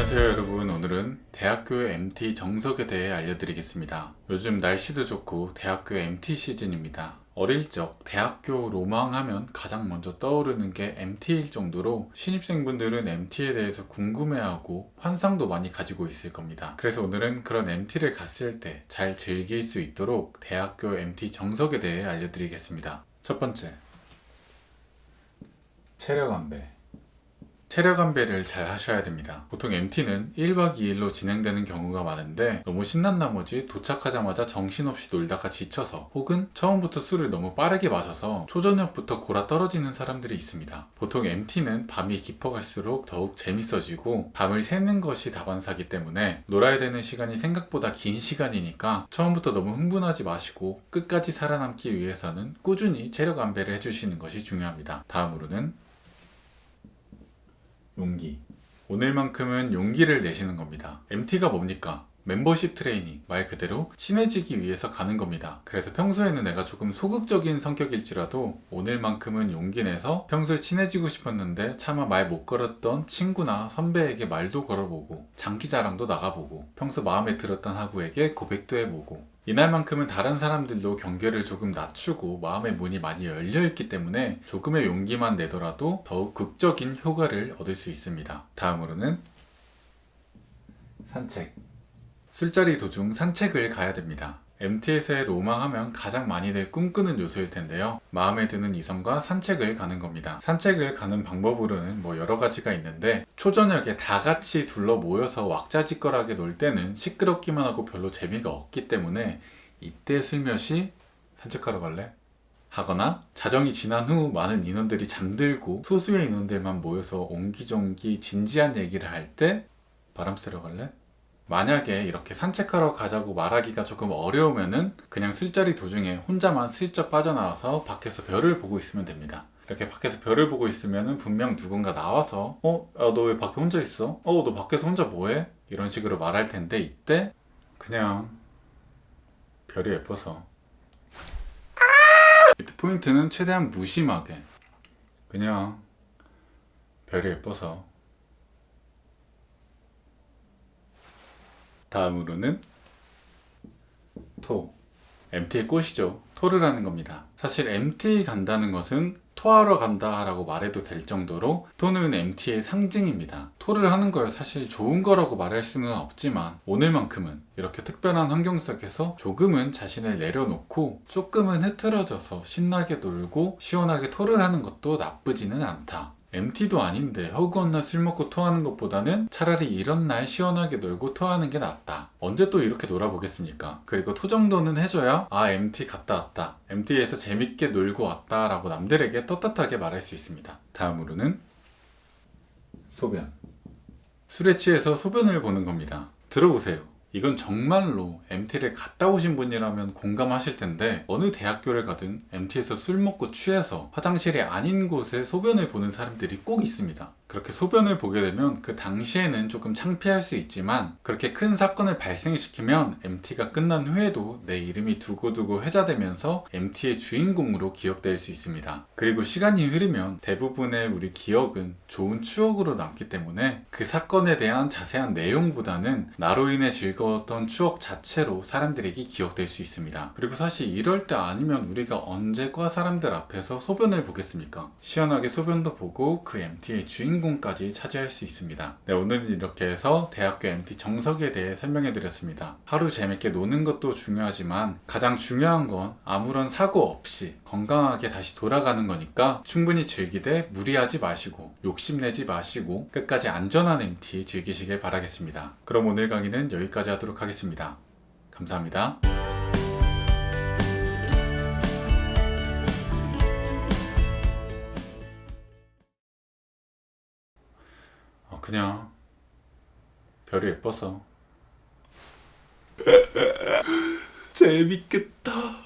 안녕하세요 여러분. 오늘은 대학교 MT 정석에 대해 알려드리겠습니다. 요즘 날씨도 좋고 대학교 MT 시즌입니다. 어릴 적 대학교 로망하면 가장 먼저 떠오르는 게 MT일 정도로 신입생분들은 MT에 대해서 궁금해하고 환상도 많이 가지고 있을 겁니다. 그래서 오늘은 그런 MT를 갔을 때 잘 즐길 수 있도록 대학교 MT 정석에 대해 알려드리겠습니다. 첫 번째. 체력 안배 체력 안배를 잘 하셔야 됩니다. 보통 MT는 1박 2일로 진행되는 경우가 많은데 너무 신난 나머지 도착하자마자 정신없이 놀다가 지쳐서 혹은 처음부터 술을 너무 빠르게 마셔서 초저녁부터 골아 떨어지는 사람들이 있습니다. 보통 MT는 밤이 깊어갈수록 더욱 재밌어지고 밤을 새는 것이 다반사기 때문에 놀아야 되는 시간이 생각보다 긴 시간이니까 처음부터 너무 흥분하지 마시고 끝까지 살아남기 위해서는 꾸준히 체력 안배를 해주시는 것이 중요합니다. 다음으로는 용기. 오늘만큼은 용기를 내시는 겁니다. MT가 뭡니까? 멤버십 트레이닝 말 그대로 친해지기 위해서 가는 겁니다. 그래서 평소에는 내가 조금 소극적인 성격일지라도 오늘만큼은 용기 내서 평소에 친해지고 싶었는데 차마 말 못 걸었던 친구나 선배에게 말도 걸어보고 장기 자랑도 나가보고 평소 마음에 들었던 학우에게 고백도 해보고 이날만큼은 다른 사람들도 경계를 조금 낮추고 마음의 문이 많이 열려 있기 때문에 조금의 용기만 내더라도 더욱 극적인 효과를 얻을 수 있습니다. 다음으로는 산책. 술자리 도중 산책을 가야 됩니다. MT에서의 로망하면 가장 많이들 꿈꾸는 요소일 텐데요. 마음에 드는 이성과 산책을 가는 겁니다. 산책을 가는 방법으로는 뭐 여러 가지가 있는데 초저녁에 다 같이 둘러 모여서 왁자지껄하게 놀 때는 시끄럽기만 하고 별로 재미가 없기 때문에 이때 슬며시 산책하러 갈래? 하거나 자정이 지난 후 많은 인원들이 잠들고 소수의 인원들만 모여서 옹기종기 진지한 얘기를 할 때 바람 쐬러 갈래? 만약에 이렇게 산책하러 가자고 말하기가 조금 어려우면은 그냥 술자리 도중에 혼자만 슬쩍 빠져나와서 밖에서 별을 보고 있으면 됩니다. 이렇게 밖에서 별을 보고 있으면은 분명 누군가 나와서 어? 너왜 밖에 혼자 있어? 어? 너 밖에서 혼자 뭐해? 이런 식으로 말할 텐데 이때 그냥 별이 예뻐서 이때 포인트는 최대한 무심하게 그냥 별이 예뻐서 다음으로는 토. MT의 꽃이죠. 토를 하는 겁니다. 사실 MT 간다는 것은 토하러 간다 라고 말해도 될 정도로 토는 MT의 상징입니다. 토를 하는 걸 사실 좋은 거라고 말할 수는 없지만 오늘만큼은 이렇게 특별한 환경 속에서 조금은 자신을 내려놓고 조금은 흐트러져서 신나게 놀고 시원하게 토를 하는 것도 나쁘지는 않다. MT도 아닌데 허구한 날 술 먹고 토하는 것보다는 차라리 이런 날 시원하게 놀고 토하는 게 낫다. 언제 또 이렇게 놀아보겠습니까? 그리고 토 정도는 해줘야 아 MT 갔다 왔다. MT에서 재밌게 놀고 왔다 라고 남들에게 떳떳하게 말할 수 있습니다. 다음으로는 소변. 술에 취해서 소변을 보는 겁니다. 들어보세요. 이건 정말로 MT를 갔다 오신 분이라면 공감하실 텐데 어느 대학교를 가든 MT에서 술 먹고 취해서 화장실이 아닌 곳에 소변을 보는 사람들이 꼭 있습니다. 그렇게 소변을 보게 되면 그 당시에는 조금 창피할 수 있지만 그렇게 큰 사건을 발생시키면 MT가 끝난 후에도 내 이름이 두고두고 회자되면서 MT의 주인공으로 기억될 수 있습니다. 그리고 시간이 흐르면 대부분의 우리 기억은 좋은 추억으로 남기 때문에 그 사건에 대한 자세한 내용보다는 나로 인해 즐거웠던 추억 자체로 사람들에게 기억될 수 있습니다. 그리고 사실 이럴 때 아니면 우리가 언제 과 사람들 앞에서 소변을 보겠습니까? 시원하게 소변도 보고 그 MT의 주인공 주인공까지 차지할 수 있습니다. 네, 오늘은 이렇게 해서 대학교 MT 정석에 대해 설명해 드렸습니다. 하루 재밌게 노는 것도 중요하지만 가장 중요한 건 아무런 사고 없이 건강하게 다시 돌아가는 거니까 충분히 즐기되 무리하지 마시고 욕심내지 마시고 끝까지 안전한 MT 즐기시길 바라겠습니다. 그럼 오늘 강의는 여기까지 하도록 하겠습니다. 감사합니다. 그냥 별이 예뻐서 재밌겠다.